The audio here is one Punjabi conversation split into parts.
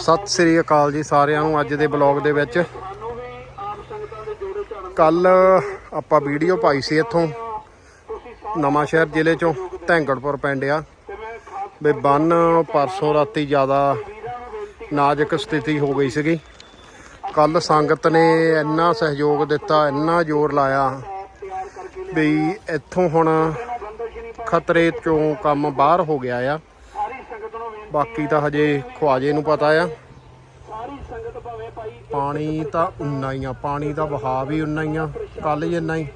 ਸਤਿ ਸ੍ਰੀ ਅਕਾਲ ਜੀ ਸਾਰਿਆਂ ਨੂੰ ਅੱਜ ਦੇ ਬਲੌਗ ਦੇ ਵਿੱਚ। ਕੱਲ ਆਪਾਂ ਵੀਡੀਓ ਪਾਈ ਸੀ ਇੱਥੋਂ ਨਵਾਂ ਸ਼ਹਿਰ ਜ਼ਿਲ੍ਹੇ ਚੋਂ ਧੈਂਗੜਪੁਰ ਪਿੰਡ ਆ। ਵੀ ਬੰਨ ਪਰਸੋਂ ਰਾਤੀ ਜ਼ਿਆਦਾ ਨਾਜ਼ੁਕ ਸਥਿਤੀ ਹੋ ਗਈ ਸੀਗੀ। ਕੱਲ ਸੰਗਤ ਨੇ ਇੰਨਾ ਸਹਿਯੋਗ ਦਿੱਤਾ ਇੰਨਾ ਜ਼ੋਰ ਲਾਇਆ ਵੀ ਇੱਥੋਂ ਹੁਣ ਖਤਰੇ ਚੋਂ ਕੰਮ ਬਾਹਰ ਹੋ ਗਿਆ ਆ। ਬਾਕੀ ਤਾਂ ਹਜੇ ਖਵਾਜੇ ਨੂੰ ਪਤਾ ਆ। ਪਾਣੀ ਤਾਂ ਉਨਾ ਹੀ ਆ ਪਾਣੀ ਦਾ ਵਹਾਅ ਵੀ ਉਨਾ ਹੀ ਆ ਕੱਲ ਜਿੰਨਾ ਹੀ।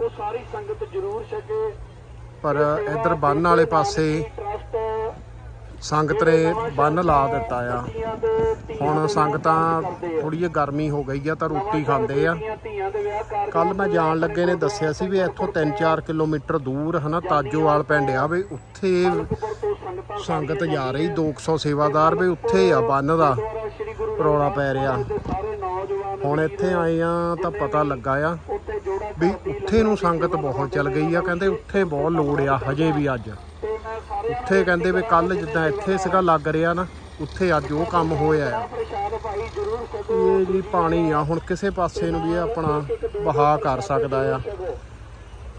ਉਹ ਸਾਰੀ ਸੰਗਤ ਜ਼ਰੂਰ ਛਕੇ। ਪਰ ਇਧਰ ਬੰਨ ਵਾਲੇ ਪਾਸੇ ਸੰਗਤ ਨੇ ਬੰਨ ਲਾ ਦਿੱਤਾ ਆ। ਹੁਣ ਸੰਗਤਾਂ ਥੋੜੀ ਜਿਹੀ ਗਰਮੀ ਹੋ ਗਈ ਆ ਤਾਂ ਰੋਟੀ ਖਾਂਦੇ ਆ। ਕੱਲ ਮੈਂ ਜਾਣ ਲੱਗੇ ਨੇ ਦੱਸਿਆ ਸੀ ਵੀ ਇੱਥੋਂ 3-4 ਕਿਲੋਮੀਟਰ ਦੂਰ ਹਨਾ ਤਾਜੋਵਾਲ ਪਿੰਡ ਆ ਵੀ ਉੱਥੇ ਸੰਗਤ ਜਾ ਰਹੀ 200 ਸੇਵਾਦਾਰ ਵੀ ਉੱਥੇ ਆ ਬੰਨ ਦਾ, ਰੌਲਾ ਪੈ ਰਿਹਾ। ਹੁਣ ਇੱਥੇ ਆਏ ਆ ਤਾਂ ਪਤਾ ਲੱਗਾ ਆ ਵੀ ਉੱਥੇ ਨੂੰ ਸੰਗਤ ਬਹੁਤ ਚੱਲ ਗਈ ਆ, ਕਹਿੰਦੇ ਉੱਥੇ ਬਹੁਤ ਲੋੜ ਆ, ਹਜੇ ਵੀ ਅੱਜ। ਉੱਥੇ ਕਹਿੰਦੇ ਵੀ ਕੱਲ ਜਿੱਦਾਂ ਇੱਥੇ ਸੀਗਾ ਲੱਗ ਰਿਹਾ ਨਾ, ਉੱਥੇ ਅੱਜ ਉਹ ਕੰਮ ਹੋਇਆ ਆ। ਇਹ ਜਿਹੜੀ ਪਾਣੀ ਆ, ਹੁਣ ਕਿਸੇ ਪਾਸੇ ਨੂੰ ਵੀ ਇਹ ਆਪਣਾ ਵਹਾ ਕਰ ਸਕਦਾ ਆ।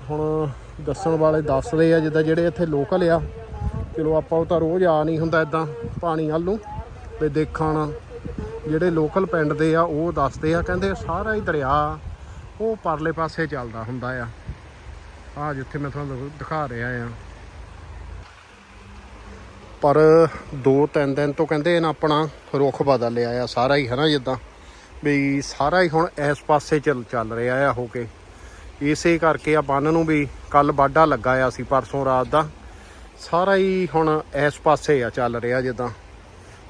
ਹੁਣ ਦੱਸਣ ਵਾਲੇ ਦੱਸਦੇ ਆ ਜਿੱਦਾਂ ਜਿਹੜੇ ਇੱਥੇ ਲੋਕਲ ਆ ਚਲੋ ਆਪਾਂ ਉਹ ਤਾਂ ਰੋਜ਼ ਆ ਨਹੀਂ ਹੁੰਦਾ ਇਦਾਂ ਪਾਣੀ ਵੱਲ ਨੂੰ। ਤੇ ਦੇਖਣ ਜਿਹੜੇ ਲੋਕਲ ਪਿੰਡ ਦੇ ਆ, ਉਹ ਦੱਸਦੇ ਆ, ਕਹਿੰਦੇ ਸਾਰਾ ਹੀ ਦਰਿਆ ਉਹ ਪਰਲੇ ਪਾਸੇ ਚੱਲਦਾ ਹੁੰਦਾ ਆ। ਆ ਜਿੱਥੇ ਮੈਂ ਤੁਹਾਨੂੰ ਦਿਖਾ ਰਿਹਾ ਆ। ਪਰ 2-3 ਦਿਨ ਤੋਂ ਕਹਿੰਦੇ ਇਹਨਾਂ ਆਪਣਾ ਰੁਖ ਬਦਲ ਲਿਆ ਆ, ਸਾਰਾ ਹੀ, ਹਨਾ ਜਿੱਦਾਂ। ਵੀ ਸਾਰਾ ਹੀ ਹੁਣ ਇਸ ਪਾਸੇ ਚੱਲ ਚੱਲ ਰਿਹਾ ਆ ਹੋ ਕੇ। ਇਸੇ ਕਰਕੇ ਆ ਬੰਨ ਨੂੰ ਵੀ ਕੱਲ ਬਾਡਾ ਲੱਗਾ ਆ ਸੀ ਪਰਸੋਂ ਰਾਤ ਦਾ। ਸਾਰਾ ਹੀ ਹੁਣ ਇਸ ਪਾਸੇ ਆ ਚੱਲ ਰਿਹਾ ਜਿੱਦਾਂ।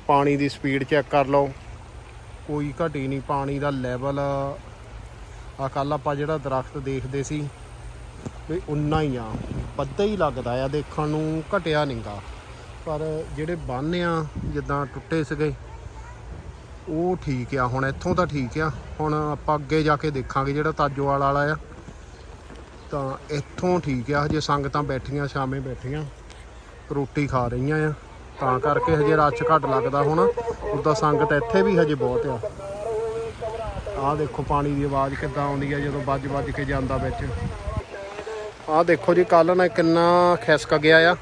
ਪਾਣੀ ਦੀ ਸਪੀਡ ਚੈੱਕ ਕਰ ਲਓ। ਕੋਈ ਘਟੀ ਨਹੀਂ, ਪਾਣੀ ਦਾ ਲੈਵਲ ਆ। ਕੱਲ ਆਪਾਂ ਜਿਹੜਾ ਦਰਖਤ ਦੇਖਦੇ ਸੀ, ਵੀ ਉਨਾ ਹੀ ਆ। ਵੱਧਾ ਹੀ ਲੱਗਦਾ ਆ, ਦੇਖਣ ਨੂੰ ਘਟਿਆ ਨਹੀਂਗਾ ਪਰ ਜਿਹੜੇ ਬੰਨ ਆ, ਜਿੱਦਾਂ ਟੁੱਟੇ ਸੀਗੇ, ਉਹ ਠੀਕ ਆ। ਹੁਣ ਇੱਥੋਂ ਤਾਂ ਠੀਕ ਆ। ਹੁਣ ਆਪਾਂ ਅੱਗੇ ਜਾ ਕੇ ਦੇਖਾਂਗੇ ਜਿਹੜਾ ਤਾਜੋਵਾਲ ਵਾਲਾ ਆ। ਤਾਂ ਇੱਥੋਂ ਠੀਕ ਆ। ਹਜੇ ਸੰਗਤਾਂ ਬੈਠੀਆਂ, ਸ਼ਾਮੇ ਬੈਠੀਆਂ। ਰੋਟੀ ਖਾ ਰਹੀਆਂ ਆ। ਤਾਂ ਕਰਕੇ ਹਜੇ ਰੱਛ ਘੱਟ ਲੱਗਦਾ ਹੁਣ। ਉਦਾਂ ਸੰਗਤ ਇੱਥੇ ਵੀ ਹਜੇ ਬਹੁਤ ਆ। ਆਹ ਦੇਖੋ ਪਾਣੀ ਦੀ ਆਵਾਜ਼ ਕਿੱਦਾਂ ਆਉਂਦੀ ਆ ਜਦੋਂ ਵੱਜ ਵੱਜ ਕੇ ਜਾਂਦਾ ਵਿੱਚ। ਆਹ ਦੇਖੋ ਜੀ ਕੱਲ ਨਾ ਕਿੰਨਾ ਖਿਸਕ ਗਿਆ ਆ।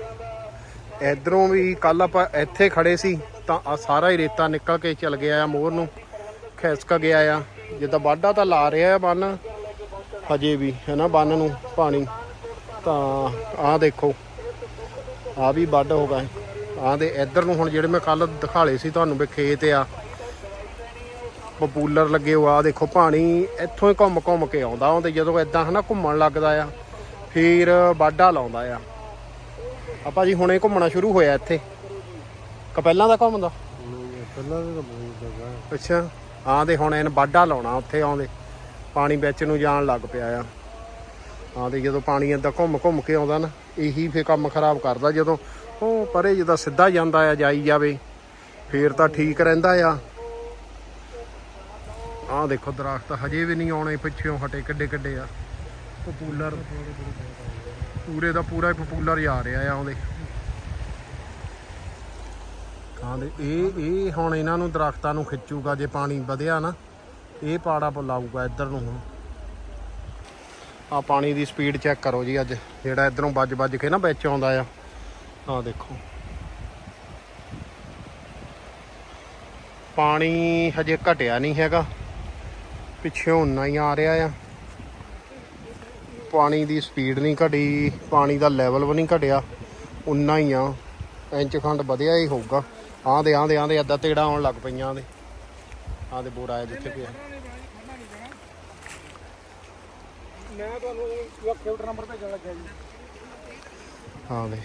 ਇਧਰੋਂ ਵੀ ਕੱਲ ਆਪਾਂ ਇੱਥੇ ਖੜੇ ਸੀ, ਤਾਂ ਆ ਸਾਰਾ ਹੀ ਰੇਤਾ ਨਿਕਲ ਕੇ ਚਲ ਗਿਆ ਆ ਮੋਰ ਨੂੰ। ਖਿਸਕ ਗਿਆ ਆ। ਜਿੱਦਾਂ ਵਾਢਾ ਤਾਂ ਲਾ ਰਿਹਾ ਆ ਬੰਨ, ਹਜੇ ਵੀ ਹੈ ਨਾ ਬੰਨ ਨੂੰ ਪਾਣੀ। ਤਾਂ ਆਹ ਦੇਖੋ। ਆ ਵੀ ਵੱਢ ਹੋ ਗਏ ਆਹ ਦੇ ਇੱਧਰ ਨੂੰ ਹੁਣ ਜਿਹੜੇ ਮੈਂ ਕੱਲ ਦਿਖਾਲੇ ਸੀ ਤੁਹਾਨੂੰ ਵੀ ਖੇਤ ਆ। ਪਪੂਲਰ ਲੱਗੇ ਹੋ ਆ। ਦੇਖੋ ਪਾਣੀ ਇੱਥੋਂ ਹੀ ਘੁੰਮ ਘੁੰਮ ਕੇ ਆਉਂਦਾ। ਉਹਦੇ ਜਦੋਂ ਇਦਾਂ ਹਨਾ ਘੁੰਮਣ ਲੱਗਦਾ ਆ ਫਿਰ ਵਾਢਾ ਲਾਉਂਦਾ ਆ। ਆਪਾਂ ਜੀ ਹੁਣੇ ਘੁੰਮਣਾ ਸ਼ੁਰੂ ਹੋਇਆ ਇੱਥੇ। ਕ ਪਹਿਲਾਂ ਦਾ? ਘੁੰਮਦਾ ਪਹਿਲਾਂ ਤਾਂ ਬਹੁਤ ਜਗ੍ਹਾ ਅੱਛਾ। ਹਾਂ ਦੇ ਹੁਣ ਇਹਨ ਵਾਢਾ ਲਾਉਣਾ ਉੱਥੇ ਆਉਂਦੇ। ਪਾਣੀ ਵਿੱਚ ਨੂੰ ਜਾਣ ਲੱਗ ਪਿਆ ਆ। ਹਾਂ ਤੇ ਜਦੋਂ ਪਾਣੀ ਏਦਾਂ ਘੁੰਮ ਘੁੰਮ ਕੇ ਆਉਂਦਾ ਨਾ, ਇਹੀ ਫੇ ਕੰਮ ਖਰਾਬ ਕਰਦਾ ਜਦੋਂ ਉਹ ਪਰੇ ਜਦੋਂ ਸਿੱਧਾ ਜਾਂਦਾ ਆ, ਜਾਈ ਜਾਵੇ, ਫੇਰ ਤਾਂ ਠੀਕ ਰਹਿੰਦਾ ਆ। ਆਹ ਦੇਖੋ ਦਰਖਤ ਹਜੇ ਵੀ ਨਹੀਂ ਆਉਣੇ ਪਿੱਛੇੋਂ ਹਟੇ ਕਿੱਡੇ ਕਿੱਡੇ ਆ। ਪਪੂਲਰ ਪੂਰੇ ਦਾ ਪੂਰਾ ਪਪੂਲਰ ਹੀ ਆ ਰਿਹਾ ਆ ਉਹਦੇ। ਹਾਂ ਦੇ ਇਹ ਇਹ ਹੁਣ ਇਹਨਾਂ ਨੂੰ ਦਰਖਤਾਂ ਨੂੰ ਖਿੱਚੂਗਾ, ਜੇ ਪਾਣੀ ਵਧਿਆ ਨਾ, ਇਹ ਪਾੜਾ ਲਾਊਗਾ ਇੱਧਰ ਨੂੰ ਹੁਣ। ਆ ਪਾਣੀ ਦੀ ਸਪੀਡ ਚੈੱਕ ਕਰੋ ਜੀ ਅੱਜ। ਜਿਹੜਾ ਇਧਰੋਂ ਵੱਜ ਵੱਜ ਕੇ ਨਾ ਵਿੱਚ ਆਉਂਦਾ ਆ। ਆ ਦੇਖੋ। ਪਾਣੀ ਹਜੇ ਘਟਿਆ ਨਹੀਂ ਹੈਗਾ। ਪਿੱਛੇ ਉਨਾ ਹੀ ਆ ਰਿਹਾ ਆ। ਪਾਣੀ ਦੀ ਸਪੀਡ ਨਹੀਂ ਘਟੀ। ਪਾਣੀ ਦਾ ਲੈਵਲ ਵੀ ਨਹੀਂ ਘਟਿਆ। ਉਨਾ ਹੀ ਆ। ਇੰਚ ਖੰਡ ਵਧਿਆ ਹੀ ਹੋਊਗਾ। ਆਹ ਦੇ ਆਹ ਦੇ ਆਹ ਦੇ ਅੱਧਾ ਤੇੜਾ ਆਉਣ ਲੱਗ ਪਈਆਂ ਆਹ ਦੇ ਆਹ ਦੇ ਬੋਰਾ ਜਿੱਥੇ ਪਿਆ। ਮੈਂ ਤੁਹਾਨੂੰ ਇੱਕ ਨੰਬਰ ਭੇਜਣ ਲੱਗਾ ਜੀ। ਹਾਂ ਦੇ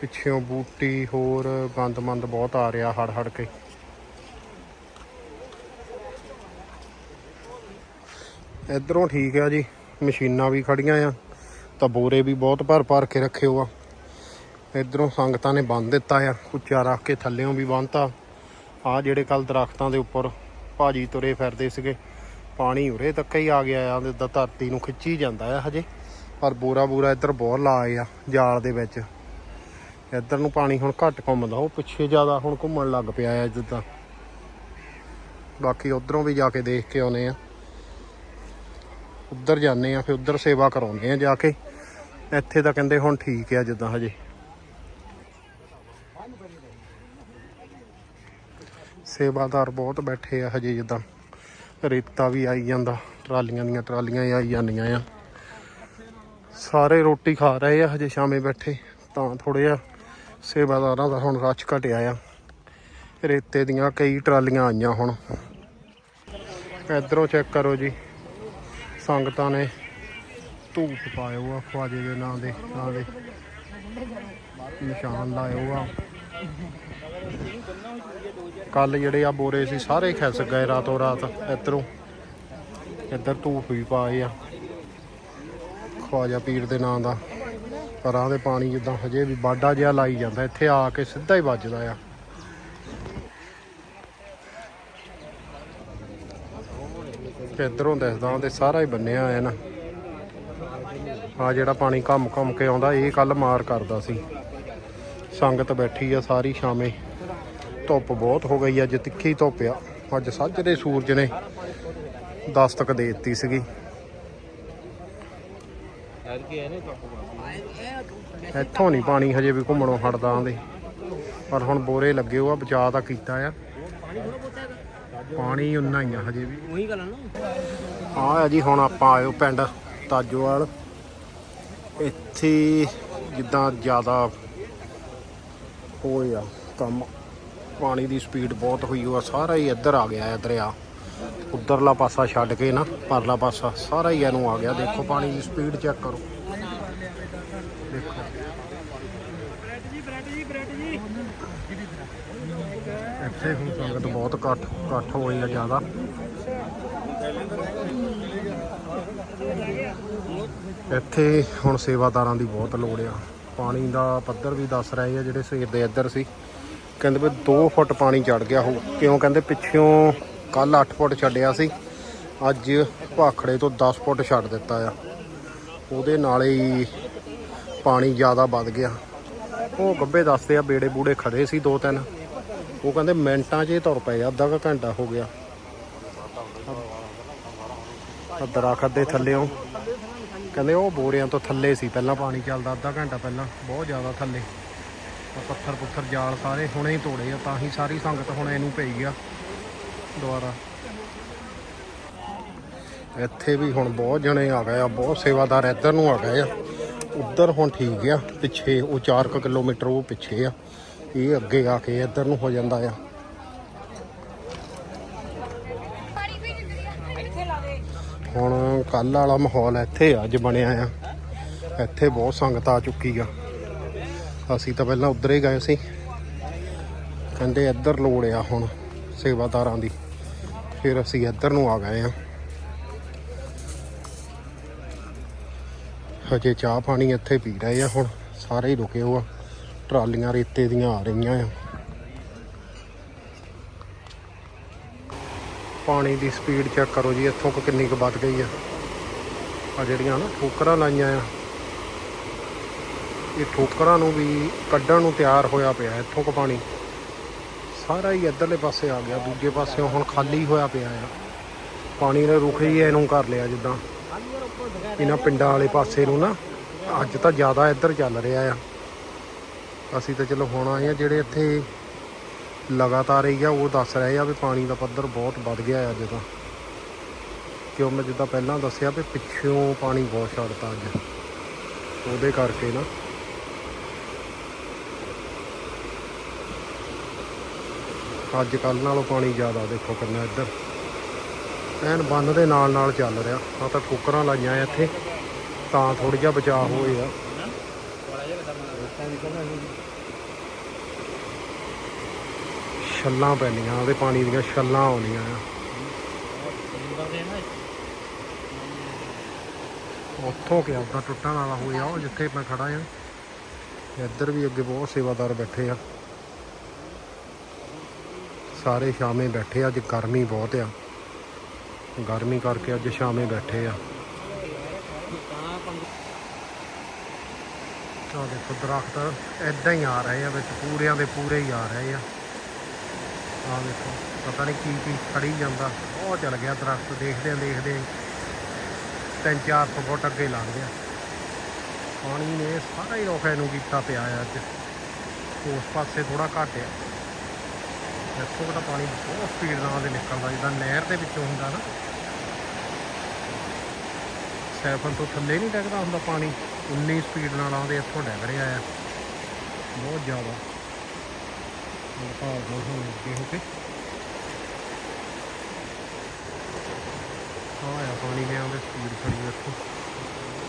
ਪਿੱਛੇੋਂ ਬੂਟੀ ਹੋਰ ਗੰਦ ਮੰਦ ਬਹੁਤ ਆ ਰਿਹਾ ਹੜ ਹੜ ਕੇ। ਇਧਰੋਂ ਠੀਕ ਆ ਜੀ, ਮਸ਼ੀਨਾਂ ਵੀ ਖੜੀਆਂ ਆ ਤਾਂ ਬੋਰੇ ਵੀ ਬਹੁਤ ਭਰ ਭਰ ਕੇ ਰੱਖੇ ਹੋ ਆ ਇਧਰੋਂ ਸੰਗਤਾਂ ਨੇ ਬੰਨ ਦਿੱਤਾ ਆ, ਉੱਚਾ ਰੱਖ ਕੇ ਥੱਲੇੋਂ ਵੀ ਬੰਨਤਾ ਆ ਜਿਹੜੇ ਕੱਲ ਦਰਖਤਾਂ ਦੇ ਉੱਪਰ ਭਾਜੀ ਤੁਰੇ ਫਿਰਦੇ ਸੀਗੇ। ਪਾਣੀ ਉਰੇ ਤੱਕ ਹੀ ਆ ਗਿਆ ਆ ਜਿੱਦਾਂ ਧਰਤੀ ਨੂੰ ਖਿੱਚੀ ਜਾਂਦਾ ਆ ਹਜੇ। ਪਰ ਬੋਰਾ ਬੋਰਾ ਇੱਧਰ ਬਹੁਤ ਲਾਏ ਆ ਜਾਲ ਦੇ ਵਿੱਚ। ਇੱਧਰ ਨੂੰ ਪਾਣੀ ਹੁਣ ਘੱਟ ਘੁੰਮਦਾ, ਉਹ ਪਿੱਛੇ ਜ਼ਿਆਦਾ ਹੁਣ ਘੁੰਮਣ ਲੱਗ ਪਿਆ ਆ ਜਿੱਦਾਂ। ਬਾਕੀ ਉਧਰੋਂ ਵੀ ਜਾ ਕੇ ਦੇਖ ਕੇ ਆਉਨੇ ਆ। ਉੱਧਰ ਜਾਂਦੇ ਆ, ਫਿਰ ਉੱਧਰ ਸੇਵਾ ਕਰਾਉਂਦੇ ਆ ਜਾ ਕੇ। ਇੱਥੇ ਤਾਂ ਕਹਿੰਦੇ ਹੁਣ ਠੀਕ ਆ ਜਿੱਦਾਂ ਹਜੇ। ਸੇਵਾਦਾਰ ਬਹੁਤ ਬੈਠੇ ਆ ਹਜੇ ਜਿੱਦਾਂ। ਰੇਤਾ ਵੀ ਆਈ ਜਾਂਦਾ, ਟਰਾਲੀਆਂ ਦੀਆਂ ਟਰਾਲੀਆਂ ਆਈ ਜਾਂਦੀਆਂ ਆ। ਸਾਰੇ ਰੋਟੀ ਖਾ ਰਹੇ ਆ, ਹਜੇ ਸ਼ਾਮੇ ਬੈਠੇ, ਤਾਂ ਥੋੜੇ ਜਿਹਾ ਸੇਵਾਦਾਰਾਂ ਦਾ ਹੁਣ ਰਸ਼ ਘਟਿਆ ਆ। ਰੇਤੇ ਦੀਆਂ ਕਈ ਟਰਾਲੀਆਂ ਆਈਆਂ ਹੁਣ। ਇਧਰੋਂ ਚੈੱਕ ਕਰੋ ਜੀ, ਸੰਗਤਾਂ ਨੇ ਧੂਪ ਪਾਇਓ ਆ, ਖਵਾਜੇ ਦੇ ਨਾਂ ਦੇ ਨਾਂ ਦੇ। ਨਿਸ਼ਾਨ ਲਾਇਓ ਆ। ਕੱਲ ਜਿਹੜੇ ਆ ਬੋਰੇ ਸੀ, ਸਾਰੇ ਖਿਸ ਗਏ ਰਾਤੋਂ ਰਾਤ ਇੱਧਰੋਂ। ਇੱਧਰ ਧੂਪ ਵੀ ਪਾਏ ਆ। ਖਵਾਜਾ ਪੀਰ ਦੇ ਨਾਂ ਦਾ। ਪਰਾਂ ਦੇ ਪਾਣੀ ਜਿੱਦਾਂ ਹਜੇ ਵੀ ਬਾਡਾ ਜਿਹਾ ਲਾਈ ਜਾਂਦਾ, ਇੱਥੇ ਆ ਕੇ ਸਿੱਧਾ ਹੀ ਵੱਜਦਾ ਆ। ਤੇ ਦਿਸਦਾ ਤੇ ਸਾਰਾ ਹੀ ਬੰਨਿਆ ਆ ਨਾ। ਆ ਜਿਹੜਾ ਪਾਣੀ ਘੁੰਮ ਘੁੰਮ ਕੇ ਆਉਂਦਾ, ਇਹ ਕੱਲ ਮਾਰ ਕਰਦਾ ਸੀ। ਸੰਗਤ ਬੈਠੀ ਆ ਸਾਰੀ ਸ਼ਾਮੇ। ਧੁੱਪ ਬਹੁਤ ਹੋ ਗਈ ਅੱਜ ਤਿੱਖੀ ਧੁੱਪ ਆ। ਅੱਜ ਸਾਜਰੇ ਸੂਰਜ ਨੇ ਦਸਤਕ ਦੇ ਦਿੱਤੀ ਸੀਗੀ। ਇੱਥੋਂ ਨਹੀਂ ਪਾਣੀ ਹਜੇ ਵੀ ਘੁੰਮਣੋਂ ਹਟਦਾ ਆਂਦੇ। ਪਰ ਹੁਣ ਬੋਰੇ ਲੱਗੇ ਹੋਆ ਬਚਾ ਤਾਂ ਕੀਤਾ ਆ। ਪਾਣੀ ਉਨਾ ਹੀ ਆ ਹਜੇ ਵੀ। ਉਹੀ ਗੱਲ ਨਾ। ਆ ਆ ਜੀ ਹੁਣ ਆਪਾਂ ਆਇਓ ਪਿੰਡ ਤਾਜੋਵਾਲ। ਇੱਥੇ ਜਿੱਦਾਂ ਜ਼ਿਆਦਾ ਹੋਇਆ ਕੰਮ। ਪਾਣੀ ਦੀ ਸਪੀਡ ਬਹੁਤ ਹੋਈ, ਉਹ ਸਾਰਾ ਹੀ ਇੱਧਰ ਆ ਗਿਆ ਹੈ, ਦਰਿਆ। ਉੱਧਰਲਾ ਪਾਸਾ ਛੱਡ ਕੇ ਨਾ, ਪਰਲਾ ਪਾਸਾ, ਸਾਰਾ ਹੀ ਇਹਨੂੰ ਆ ਗਿਆ। ਦੇਖੋ ਪਾਣੀ ਦੀ ਸਪੀਡ ਚੈੱਕ ਕਰੋ। ਦੇਖੋ। ਇੱਥੇ ਹੁਣ ਸੰਗਤ ਬਹੁਤ ਘੱਟ ਘੱਟ ਹੋਈ ਆ ਜ਼ਿਆਦਾ। ਇੱਥੇ ਹੁਣ ਸੇਵਾਦਾਰਾਂ ਦੀ ਬਹੁਤ ਲੋੜ ਆ। ਪਾਣੀ ਦਾ ਪੱਧਰ ਵੀ ਦੱਸ ਰਹੇ ਆ, ਜਿਹੜੇ ਸਵੇਰ ਦੇ ਇੱਧਰ ਸੀ। ਕਹਿੰਦੇ ਵੀ 2 ਫੁੱਟ ਪਾਣੀ ਚੜ ਗਿਆ ਉਹ ਕਿਉਂ ਕਹਿੰਦੇ ਪਿੱਛੋਂ ਕੱਲ 8 ਫੁੱਟ ਛੱਡਿਆ ਸੀ, ਅੱਜ ਭਾਖੜੇ ਤੋਂ 10 ਫੁੱਟ ਛੱਡ ਦਿੱਤਾ ਆ। ਉਹਦੇ ਨਾਲ ਹੀ ਪਾਣੀ ਜ਼ਿਆਦਾ ਵੱਧ ਗਿਆ। ਉਹ ਗੱਬੇ ਦੱਸਦੇ ਆ ਬੇੜੇ ਬੂੜੇ ਖੜੇ ਸੀ ਦੋ ਤਿੰਨ। ਉਹ ਕਹਿੰਦੇ ਮਿੰਟਾਂ 'ਚ ਹੀ ਤੁਰ ਪਏ ਅੱਧਾ ਕੁ ਘੰਟਾ ਹੋ ਗਿਆ। ਆ ਦਰਖਤ ਦੇ ਥੱਲੇੋਂ ਕਹਿੰਦੇ ਉਹ ਬੋਰਿਆਂ ਤੋਂ ਥੱਲੇ ਸੀ, ਪਹਿਲਾਂ ਪਾਣੀ ਚੱਲਦਾ, ਅੱਧਾ ਘੰਟਾ ਪਹਿਲਾਂ, ਬਹੁਤ ਜ਼ਿਆਦਾ ਥੱਲੇ। ਪੱਥਰ ਪੁੱਥਰ ਜਾਲ ਸਾਰੇ ਹੁਣੇ ਹੀ ਤੋੜੇ ਆ, ਤਾਂ ਹੀ ਸਾਰੀ ਸੰਗਤ ਹੁਣ ਇਹਨੂੰ ਪਈ ਆ ਦੁਆਰਾ ਇੱਥੇ ਵੀ ਹੁਣ ਬਹੁਤ ਜਣੇ ਆ ਗਏ ਆ, ਬਹੁਤ ਸੇਵਾਦਾਰ ਇੱਧਰ ਨੂੰ ਆ ਗਏ ਆ। ਉੱਧਰ ਹੁਣ ਠੀਕ ਆ, ਪਿੱਛੇ ਉਹ 4 ਕਿਲੋਮੀਟਰ ਉਹ ਪਿੱਛੇ ਆ। ਇਹ ਅੱਗੇ ਆ ਕੇ ਇੱਧਰ ਨੂੰ ਹੋ ਜਾਂਦਾ ਆ। ਹੁਣ ਕੱਲ ਵਾਲਾ ਮਾਹੌਲ ਇੱਥੇ ਅੱਜ ਬਣਿਆ ਆ। ਇੱਥੇ ਬਹੁਤ ਸੰਗਤ ਆ ਚੁੱਕੀ ਆ। ਅਸੀਂ ਤਾਂ ਪਹਿਲਾਂ ਉੱਧਰ ਹੀ ਗਏ ਸੀ। ਕਹਿੰਦੇ ਇੱਧਰ ਲੋੜ ਆ ਹੁਣ ਸੇਵਾਦਾਰਾਂ ਦੀ। ਫਿਰ ਅਸੀਂ ਇੱਧਰ ਨੂੰ ਆ ਗਏ ਆ। ਹਜੇ ਚਾਹ ਪਾਣੀ ਇੱਥੇ ਪੀ ਰਹੇ ਆ ਹੁਣ, ਸਾਰੇ ਹੀ ਰੁਕੇ ਹੋ ਆ। ਟਰਾਲੀਆਂ ਰੇਤੇ ਦੀਆਂ ਆ ਰਹੀਆਂ ਆ। ਪਾਣੀ ਦੀ ਸਪੀਡ ਚੈੱਕ ਕਰੋ ਜੀ, ਇੱਥੋਂ ਕੁ ਕਿੰਨੀ ਕੁ ਵੱਧ ਗਈ ਆ। ਆ ਜਿਹੜੀਆਂ ਨਾ ਠੋਕਰਾਂ ਲਾਈਆਂ ਆ ਇਹ ਠੋਕਰਾਂ ਨੂੰ ਵੀ, ਕੱਢਣ ਨੂੰ ਤਿਆਰ ਹੋਇਆ ਪਿਆ ਇੱਥੋਂ ਕੁ ਪਾਣੀ। ਸਾਰਾ ਹੀ ਇੱਧਰਲੇ ਪਾਸੇ ਆ ਗਿਆ, ਦੂਜੇ ਪਾਸਿਓਂ ਹੁਣ ਖਾਲੀ ਹੋਇਆ ਪਿਆ ਆ। ਪਾਣੀ ਨੇ ਰੁਕ ਹੀ ਇਹਨੂੰ ਕਰ ਲਿਆ ਜਿੱਦਾਂ। ਇਹਨਾਂ ਪਿੰਡਾਂ ਵਾਲੇ ਪਾਸੇ ਨੂੰ ਨਾ, ਅੱਜ ਤਾਂ ਜ਼ਿਆਦਾ ਇੱਧਰ ਚੱਲ ਰਿਹਾ ਆ। ਅਸੀਂ ਤਾਂ ਚਲੋ ਹੁਣ ਆਏ ਆ, ਜਿਹੜੇ ਇੱਥੇ ਲਗਾਤਾਰ ਹੀ ਆ, ਉਹ ਦੱਸ ਰਹੇ ਆ ਵੀ ਪਾਣੀ ਦਾ ਪੱਧਰ ਬਹੁਤ ਵੱਧ ਗਿਆ ਆ ਅੱਜ ਤਾਂ। ਕਿਉਂ ਮੈਂ ਜਿੱਦਾਂ ਪਹਿਲਾਂ ਦੱਸਿਆ ਵੀ ਪਿੱਛੋਂ ਪਾਣੀ ਬਹੁਤ ਛੱਡਤਾ ਅੱਜ। ਉਹਦੇ ਕਰਕੇ ਨਾ ਅੱਜ ਕੱਲ ਨਾਲੋਂ ਪਾਣੀ ਜ਼ਿਆਦਾ ਦੇਖੋ ਕਿੰਨਾ ਇੱਧਰ। ਐਨ ਬੰਨ ਦੇ ਨਾਲ ਨਾਲ ਚੱਲ ਰਿਹਾ। ਆ ਤਾਂ ਕੁੱਕਰਾਂ ਲਾਈਆਂ ਇੱਥੇ। ਤਾਂ ਥੋੜਾ ਜਿਹਾ ਬਚਾਅ ਹੋਏ ਆ ਛੱਲਾਂ ਪੈਣੀਆਂ ਉਹਦੇ ਪਾਣੀ ਦੀਆਂ ਛੱਲਾਂ ਆਉਂਦੀਆਂ ਆ। ਉੱਥੋਂ ਕਿ ਆਪਦਾ ਟੁੱਟਣ ਵਾਲਾ ਹੋਇਆ, ਉਹ ਜਿੱਥੇ ਮੈਂ ਖੜਾ ਆ। ਇੱਧਰ ਵੀ ਅੱਗੇ ਬਹੁਤ ਸੇਵਾਦਾਰ ਬੈਠੇ ਆ। ਸਾਰੇ ਸ਼ਾਮੇ ਬੈਠੇ ਆ, ਅੱਜ ਗਰਮੀ ਬਹੁਤ ਆ। ਗਰਮੀ ਕਰਕੇ ਅੱਜ ਸ਼ਾਮੇ ਬੈਠੇ ਆ। ਆਹ ਦੇਖੋ, ਦਰਖਤ ਐਦਾਂ ਹੀ ਆ ਰਹੇ ਆ, ਵਿੱਚ ਪੂਰਿਆਂ ਦੇ ਪੂਰੇ ਹੀ ਆ ਰਹੇ ਆ। ਆਹ ਦੇਖੋ, ਪਤਾ ਨਹੀਂ ਕੀ ਕੀ ਖੜੀ ਜਾਂਦਾ। ਉਹ ਚਲ ਗਿਆ ਦਰਖਤ ਦੇਖਦੇ ਦੇਖਦੇ ਤਿੰਨ ਚਾਰ ਸੌ ਫੁੱਟ ਅੱਗੇ ਲੰਘ ਗਿਆ। ਪਾਣੀ ਨੇ ਸਾਰਾ ਹੀ ਰੋਖੇ ਨੂੰ ਕੀਤਾ ਪਿਆ ਅੱਜ। ਉਸ ਪਾਸੇ ਥੋੜਾ ਘੱਟ ਆ ਇੱਥੋਂ ਦਾ ਪਾਣੀ ਬਹੁਤ ਸਪੀਡ ਨਾਲ ਦੇ ਨਿਕਲਦਾ, ਜਿੱਦਾਂ ਨਹਿਰ ਦੇ ਵਿੱਚੋਂ ਹੁੰਦਾ ਨਾ। ਸੈਫਨ ਤੋਂ ਥੱਲੇ ਨਹੀਂ ਡਿੱਗਦਾ ਹੁੰਦਾ ਪਾਣੀ, ਉਨੀ ਸਪੀਡ ਨਾਲ ਆਉਂਦੇ ਇੱਥੋਂ ਡਿੱਗ ਰਿਹਾ ਆ। ਬਹੁਤ ਜ਼ਿਆਦਾ। ਭਾਵ ਹੋਣ ਲੱਗੇ ਹੋ ਕੇ ਆਹ ਪਾਣੀ ਨੇ ਆਉਂਦੇ ਸਪੀਡ ਫੜੀ ਇੱਥੋਂ।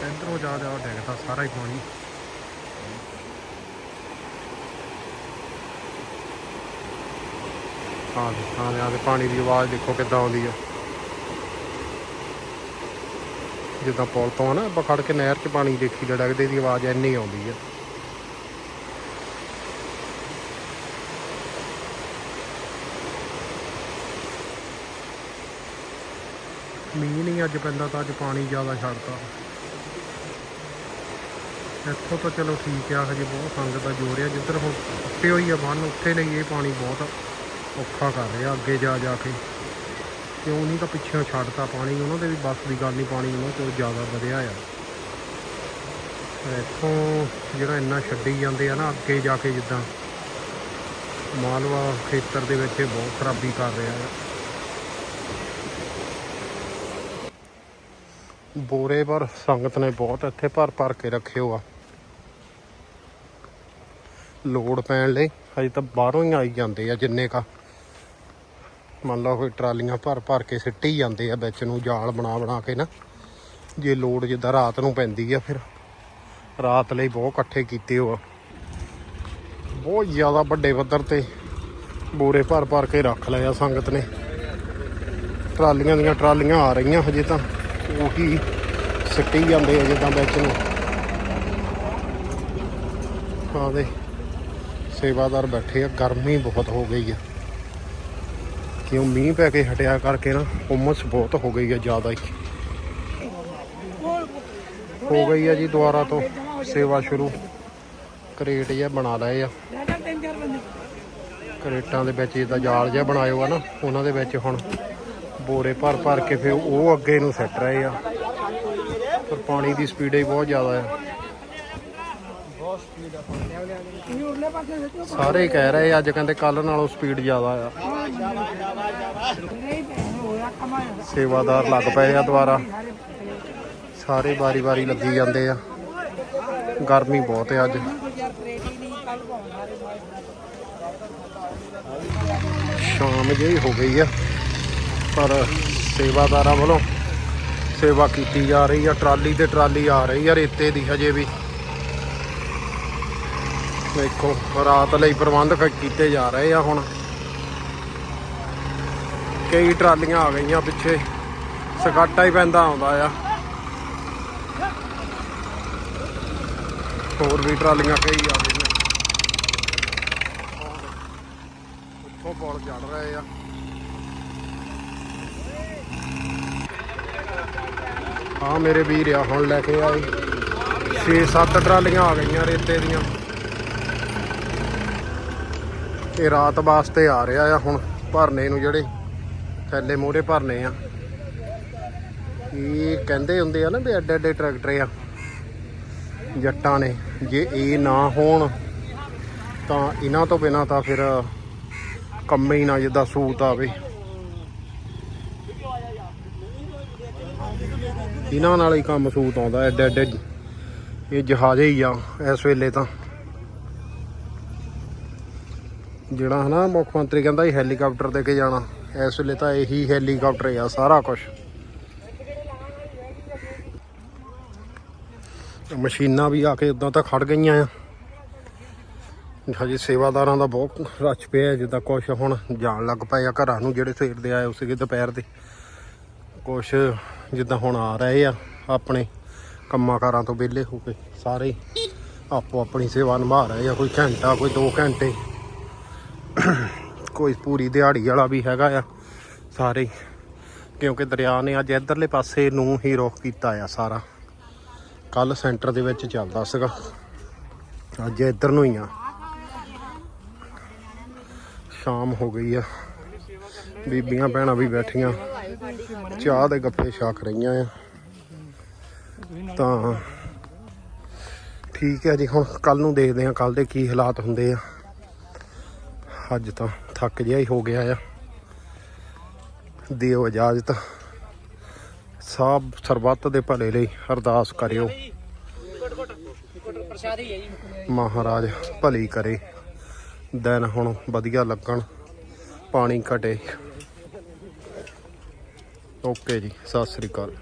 ਇੱਧਰੋਂ ਜਾ ਡਿੱਗਦਾ ਸਾਰਾ ਹੀ ਪਾਣੀ। ਹਾਂ ਜੀ ਹਾਂ ਜੀ, ਦੇ ਪਾਣੀ ਦੀ ਆਵਾਜ਼ ਦੇਖੋ ਕਿੱਦਾਂ ਆਉਂਦੀ ਆ। ਜਿੱਦਾਂ ਪੁਲ ਤੋਂ ਆ ਨਾ ਆਪਾਂ ਖੜ ਕੇ ਨਹਿਰ 'ਚ ਪਾਣੀ ਦੇਖੀ ਦਾ ਦੀ ਆਵਾਜ਼ ਇੰਨੀ ਆਉਂਦੀ ਆ। ਮੀਂਹ ਨਹੀਂ ਅੱਜ ਪੈਂਦਾ ਤਾਂ ਅੱਜ ਪਾਣੀ ਜ਼ਿਆਦਾ ਛੱਡਤਾ। ਇੱਥੋਂ ਤਾਂ ਚਲੋ ਠੀਕ ਆ ਹਜੇ ਬਹੁਤ ਸੰਗਤ ਦਾ ਜੋਰ ਆ। ਜਿੱਧਰ ਹੁਣ ਉੱਤੇ ਹੋਈ ਆ ਬੰਨ ਉੱਥੇ ਲਈ ਇਹ ਪਾਣੀ ਬਹੁਤ ਔਖਾ ਕਰ ਰਿਹਾ ਅੱਗੇ ਜਾ ਜਾ ਕੇ। ਕਿਉਂ ਨਹੀਂ ਤਾਂ ਪਿੱਛੇ ਛੱਡਤਾ ਪਾਣੀ ਉਹਨਾਂ ਦੇ ਵੀ, ਬਸ ਦੀ ਗੱਲ ਨਹੀਂ ਪਾਣੀ ਉਹਨਾਂ ਕੋਲ ਜ਼ਿਆਦਾ ਵਧਿਆ ਆ। ਇੱਥੋਂ ਜਿਹੜਾ ਇੰਨਾ ਛੱਡੀ ਜਾਂਦੇ ਆ ਨਾ, ਅੱਗੇ ਜਾ ਕੇ ਜਿੱਦਾਂ ਮਾਲਵਾ ਖੇਤਰ ਦੇ ਵਿੱਚ ਇਹ ਬਹੁਤ ਖਰਾਬੀ ਕਰ ਰਿਹਾ ਹੈ ਬੋਰੇ ਪਰ ਸੰਗਤ ਨੇ ਬਹੁਤ ਇੱਥੇ ਭਰ ਭਰ ਕੇ ਰੱਖੇ ਹੋ ਆ। ਲੋਡ ਪੈਣ ਲਈ ਹਜੇ ਤਾਂ ਬਾਹਰੋਂ ਹੀ ਆਈ ਜਾਂਦੇ ਆ ਜਿੰਨੇ ਕਾ। ਮੰਨ ਲਓ ਕੋਈ ਟਰਾਲੀਆਂ ਭਰ ਭਰ ਕੇ ਸਿੱਟੀ ਜਾਂਦੇ ਆ ਵਿੱਚ ਨੂੰ ਜਾਲ ਬਣਾ ਬਣਾ ਕੇ ਨਾ, ਜੇ ਲੋਡ ਜਿੱਦਾਂ ਰਾਤ ਨੂੰ ਪੈਂਦੀ ਆ ਫਿਰ। ਰਾਤ ਲਈ ਬਹੁਤ ਇਕੱਠੇ ਕੀਤੇ ਹੋ ਆ। ਬਹੁਤ ਜ਼ਿਆਦਾ ਵੱਡੇ ਪੱਧਰ ਤੇ ਬੋਰੇ ਭਰ ਭਰ ਕੇ ਰੱਖ ਲਏ ਆ ਸੰਗਤ ਨੇ। ਟਰਾਲੀਆਂ ਦੀਆਂ ਟਰਾਲੀਆਂ ਆ ਰਹੀਆਂ ਹਜੇ ਤਾਂ, ਉਹੀ ਸਿੱਟੀ ਜਾਂਦੇ ਆ ਜਿੱਦਾਂ ਵਿੱਚ ਨੂੰ। ਹਾਂ ਸੇਵਾਦਾਰ ਬੈਠੇ ਆ, ਗਰਮੀ ਬਹੁਤ ਹੋ ਗਈ ਆ। ਕਿਉਂ ਮੀਂਹ ਪੈ ਕੇ ਹਟਿਆ ਕਰਕੇ ਨਾ ਉਮਸ ਬਹੁਤ ਹੋ ਗਈ ਆ ਜ਼ਿਆਦਾ ਹੀ। ਹੋ ਗਈ ਆ ਜੀ ਦੁਬਾਰਾ ਤੋਂ ਸੇਵਾ ਸ਼ੁਰੂ। ਕਰੇਟ ਜਿਹਾ ਬਣਾ ਲਏ ਆ। ਕਰੇਟਾਂ ਦੇ ਵਿੱਚ ਜਿੱਦਾਂ ਜਾਲ ਜਿਹਾ ਬਣਾਇਓ ਆ ਨਾ, ਉਹਨਾਂ ਦੇ ਵਿੱਚ ਹੁਣ ਬੋਰੇ ਭਰ ਭਰ ਕੇ ਫਿਰ ਉਹ ਅੱਗੇ ਨੂੰ ਸੱਟ ਰਹੇ ਆ। ਪਰ ਪਾਣੀ ਦੀ ਸਪੀਡ ਹੀ ਬਹੁਤ ਜ਼ਿਆਦਾ ਆ। ਸਾਰੇ ਕਹਿ ਰਹੇ ਅੱਜ ਕਹਿੰਦੇ ਕੱਲ ਨਾਲੋਂ ਸਪੀਡ ਜ਼ਿਆਦਾ ਆ। ਸੇਵਾਦਾਰ ਲੱਗ ਪਏ ਆ ਦੁਬਾਰਾ। ਸਾਰੇ ਵਾਰੀ ਵਾਰੀ ਲੱਗੀ ਜਾਂਦੇ ਆ। ਗਰਮੀ ਬਹੁਤ ਹੈ ਅੱਜ। ਸ਼ਾਮ ਜਿਹੀ ਹੋ ਗਈ ਆ, ਪਰ ਸੇਵਾਦਾਰਾਂ ਵੱਲੋਂ ਸੇਵਾ ਕੀਤੀ ਜਾ ਰਹੀ ਆ। ਟਰਾਲੀ ਤੇ ਟਰਾਲੀ ਆ ਰਹੀ ਆ, ਰੇਤੇ ਦੀ ਹਜੇ ਵੀ। ਦੇਖੋ, ਰਾਤ ਲਈ ਪ੍ਰਬੰਧ ਕੀਤੇ ਜਾ ਰਹੇ ਆ ਹੁਣ। ਕਈ ਟਰਾਲੀਆਂ ਆ ਗਈਆਂ ਪਿੱਛੇ। ਸਕਾਟਾ ਹੀ ਪੈਂਦਾ ਆਉਂਦਾ ਆ। ਹੋਰ ਵੀ ਟਰਾਲੀਆਂ ਕਈ ਆ ਗਈਆਂ। ਉੱਥੋਂ ਪੁਲ ਚੜ ਰਹੇ ਆ। ਹਾਂ, ਮੇਰੇ ਵੀਰ ਆ, ਹੁਣ ਲੈ ਕੇ ਆਏ। 6-7 ਟਰਾਲੀਆਂ ਆ ਗਈਆਂ ਰੇਤੇ ਦੀਆਂ। ਇਹ ਰਾਤ ਵਾਸਤੇ ਆ ਰਿਹਾ ਆ, ਹੁਣ ਭਰਨੇ ਨੂੰ ਜਿਹੜੇ ਥੈਲੇ ਮੋਰੇ ਭਰਨੇ ਆ। ਇਹ ਕਹਿੰਦੇ ਹੁੰਦੇ ਆ ਨਾ ਵੀ ਐਡੇ ਐਡੇ ਟਰੈਕਟਰ ਆ, ਜੱਟਾਂ ਨੇ। ਜੇ ਇਹ ਨਾ ਹੋਣ, ਤਾਂ ਇਹਨਾਂ ਤੋਂ ਬਿਨਾ ਤਾਂ ਫਿਰ ਕੰਮ ਹੀ ਨਾ ਜਿੱਦਾਂ ਸੂਤ ਆਵੇ। ਇਹਨਾਂ ਨਾਲ ਹੀ ਕੰਮ ਸੂਤ ਆਉਂਦਾ, ਐਡੇ ਐਡੇ ਇਹ ਜਹਾਜ਼ੇ ਹੀ ਆ, ਇਸ ਵੇਲੇ ਤਾਂ। ਜਿਹੜਾ ਹਨਾ ਮੁੱਖ ਮੰਤਰੀ ਕਹਿੰਦਾ ਇਹ ਹੈਲੀਕਾਪਟਰ ਦੇ ਕੇ ਜਾਣਾ। ਇਸ ਵੇਲੇ ਤਾਂ ਇਹੀ ਹੈਲੀਕਾਪਟਰ ਆ, ਸਾਰਾ ਕੁਝ ਮਸ਼ੀਨਾਂ ਵੀ ਆ ਕੇ ਉਦਾਂ ਤਾਂ ਖੜ ਗਈਆਂ ਆ। ਹਜੇ ਸੇਵਾਦਾਰਾਂ ਦਾ ਬਹੁਤ ਰਸ਼ ਪਿਆ, ਜਿੱਦਾਂ ਕੁਛ ਹੁਣ ਜਾਣ ਲੱਗ ਪਏ ਆ ਘਰਾਂ ਨੂੰ, ਜਿਹੜੇ ਸਵੇਰ ਦੇ ਆਏ ਸੀਗੇ ਦੁਪਹਿਰ ਦੇ। ਕੁਛ ਜਿੱਦਾਂ ਹੁਣ ਆ ਰਹੇ ਆ, ਆਪਣੇ ਕੰਮਾਂ ਕਾਰਾਂ ਤੋਂ ਵਿਹਲੇ ਹੋ ਕੇ ਸਾਰੇ ਆਪੋ ਆਪਣੀ ਸੇਵਾ ਨਿਭਾ ਰਹੇ ਆ, ਕੋਈ ਘੰਟਾ, ਕੋਈ 2 ਘੰਟੇ। ਕੋਈ ਪੂਰੀ ਦਿਹਾੜੀ ਵਾਲਾ ਵੀ ਹੈਗਾ ਆ, ਸਾਰੇ। ਹੀ। ਕਿਉਂਕਿ ਦਰਿਆ ਨੇ ਅੱਜ ਇਧਰਲੇ ਪਾਸੇ ਨੂੰ ਹੀ ਰੁਖ ਕੀਤਾ ਆ ਸਾਰਾ। ਕੱਲ ਸੈਂਟਰ ਦੇ ਵਿੱਚ ਚੱਲਦਾ ਸੀਗਾ। ਅੱਜ ਇੱਧਰ ਨੂੰ ਹੀ ਆ। ਸ਼ਾਮ ਹੋ ਗਈ ਆ। ਬੀਬੀਆਂ ਭੈਣਾਂ ਵੀ ਬੈਠੀਆਂ। ਚਾਹ ਦੇ ਗੱਪੇ ਛਾਕ ਰਹੀਆਂ ਆ। ਤਾਂ ਠੀਕ ਹੈ ਜੀ, ਹੁਣ ਕੱਲ ਨੂੰ ਦੇਖਦੇ ਆ ਕੱਲ ਦੇ ਕੀ ਹਾਲਾਤ ਹੁੰਦੇ ਆ। ਅੱਜ ਤਾਂ ਥੱਕ ਜਿਹਾ ਹੀ ਹੋ ਗਿਆ ਆ। ਦਿਓ ਇਜਾਜ਼ਤ। ਸਭ ਸਰਬੱਤ ਦੇ ਭਲੇ ਲਈ ਅਰਦਾਸ ਕਰਿਓ। ਮਹਾਰਾਜ ਭਲੀ ਕਰੇ। ਦਿਨ ਹੁਣ ਵਧੀਆ ਲੱਗਣ। ਪਾਣੀ ਘਟੇ। ਓਕੇ ਜੀ, ਸਤਿ ਸ੍ਰੀ ਅਕਾਲ।